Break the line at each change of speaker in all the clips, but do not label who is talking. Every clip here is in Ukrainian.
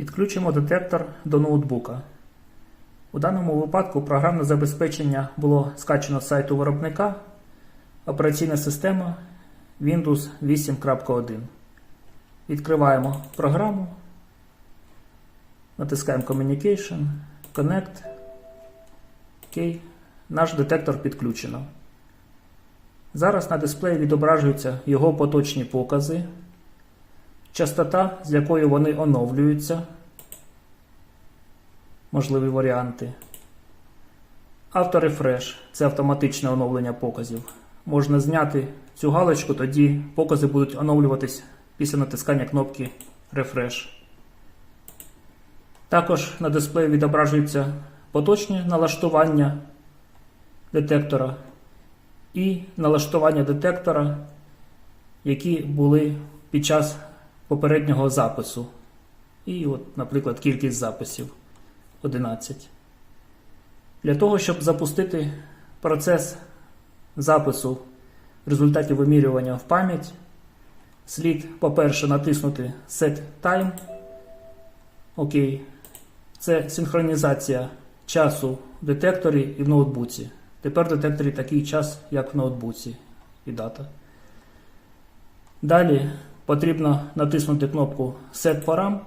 Підключимо детектор до ноутбука. У даному випадку програмне забезпечення було скачано з сайту виробника. Операційна система Windows 8.1. Відкриваємо програму. Натискаємо Communication, Connect. Окей. Наш детектор підключено. Зараз на дисплеї відображуються його поточні покази, частота, з якою вони оновлюються, можливі варіанти. Авторефреш це автоматичне оновлення показів. Можна зняти цю галочку, тоді покази будуть оновлюватись після натискання кнопки Refresh. Також на дисплеї відображуються поточні налаштування детектора і налаштування детектора, які були під час попереднього запису. І, от, наприклад, кількість записів 11. Для того, щоб запустити процес запису результатів вимірювання в пам'ять, слід, по-перше, натиснути Set Time. Окей. Це синхронізація часу в детекторі і в ноутбуці. Тепер в детекторі такий час, як в ноутбуці і дата. Далі потрібно натиснути кнопку Set Param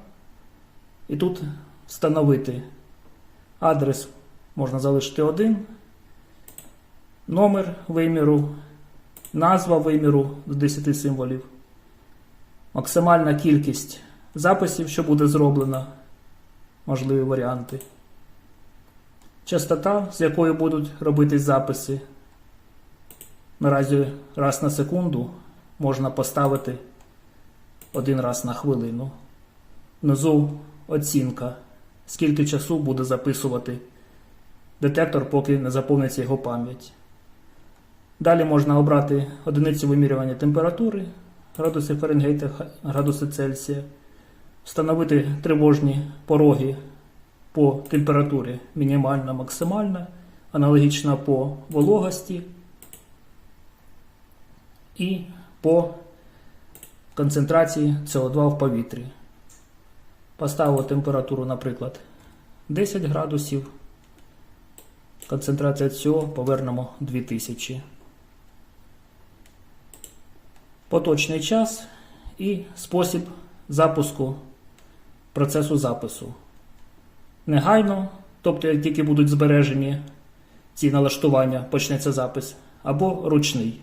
і тут встановити адрес можна залишити один, номер виміру, назва виміру з 10 символів, максимальна кількість записів, що буде зроблено, можливі варіанти. Частота, з якою будуть робитись записи. Наразі раз на секунду можна поставити один раз на хвилину. Внизу оцінка, скільки часу буде записувати. Детектор, поки не заповниться його пам'ять. Далі можна обрати одиницю вимірювання температури, градуси Фаренгейта, градуси Цельсія, встановити тривожні пороги по температурі. Мінімальна, максимальна, аналогічна по вологості. І по концентрації СО2 в повітрі. Поставили температуру, наприклад, 10 градусів. Концентрація СО повернемо 2000. Поточний час і спосіб запуску процесу запису негайно, тобто, як тільки будуть збережені ці налаштування, почнеться запис, або ручний.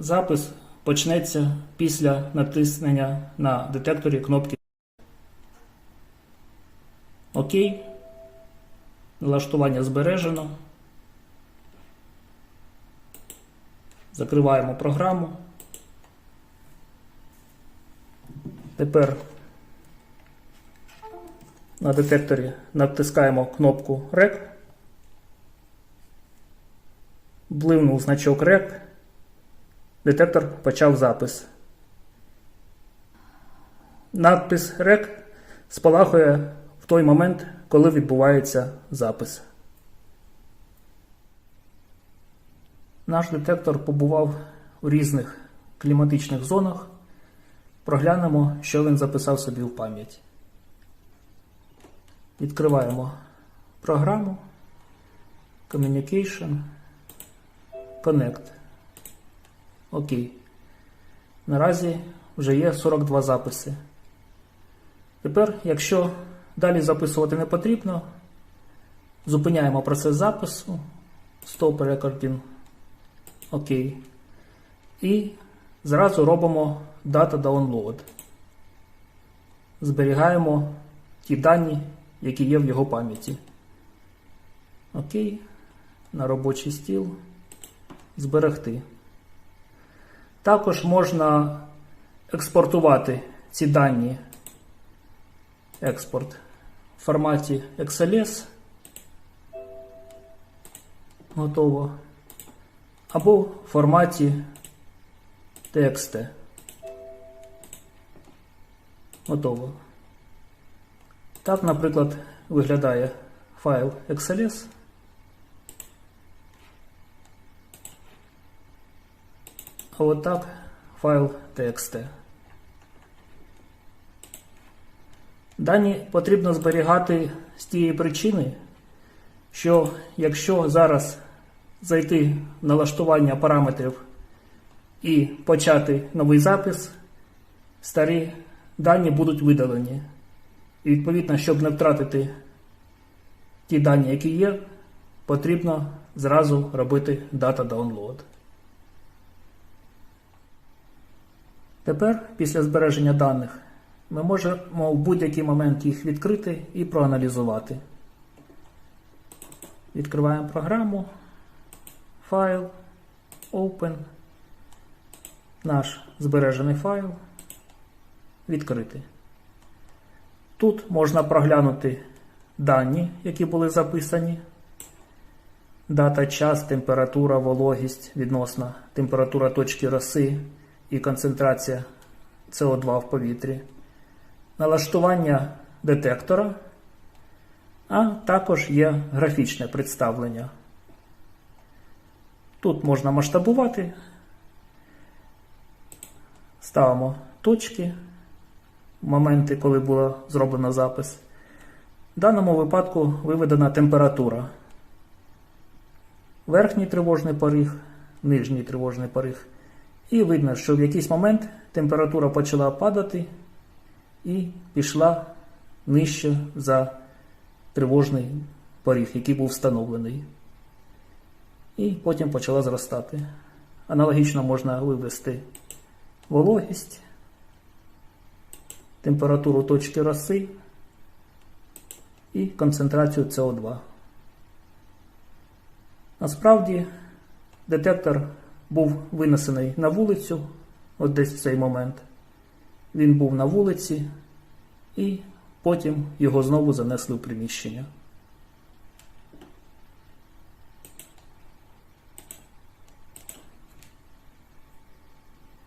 Запис почнеться після натиснення на детекторі кнопки ОК. Налаштування збережено. Закриваємо програму. Тепер на детекторі натискаємо кнопку REC. Бливнув значок REC. Детектор почав запис. Надпис REC спалахує в той момент, коли відбувається запис. Наш детектор побував у різних кліматичних зонах. Проглянемо, що він записав собі в пам'ять. Відкриваємо програму Communication Connect. Окей. Наразі вже є 42 записи. Тепер, якщо далі записувати не потрібно, зупиняємо процес запису. Stop Recording. Окей. І зразу робимо Data Download. Зберігаємо ті дані, які є в його пам'яті. Окей. На робочий стіл. Зберегти. Також можна експортувати ці дані експорт в форматі XLS. Готово. Або в форматі TXT. Готово. Так, наприклад, виглядає файл XLS. А от так файл TXT. Дані потрібно зберігати з тієї причини, що якщо зараз зайти в налаштування параметрів і почати новий запис, старі дані будуть видалені. І відповідно, щоб не втратити ті дані, які є, потрібно зразу робити дата download. Тепер, після збереження даних, ми можемо в будь-який момент їх відкрити і проаналізувати. Відкриваємо програму, файл, Open, наш збережений файл, відкрити. Тут можна проглянути дані, які були записані. Дата, час, температура, вологість відносна, температура точки роси і концентрація СО2 в повітрі, налаштування детектора, а також є графічне представлення. Тут можна масштабувати, ставимо точки, моменти, коли було зроблено запис. В даному випадку виведена температура. Верхній тривожний поріг, нижній тривожний поріг. І видно, що в якийсь момент температура почала падати і пішла нижче за тривожний поріг, який був встановлений. І потім почала зростати. Аналогічно можна вивести вологість, температуру точки роси і концентрацію СО2. Насправді детектор був винесений на вулицю, от десь в цей момент. Він був на вулиці, і потім його знову занесли в приміщення.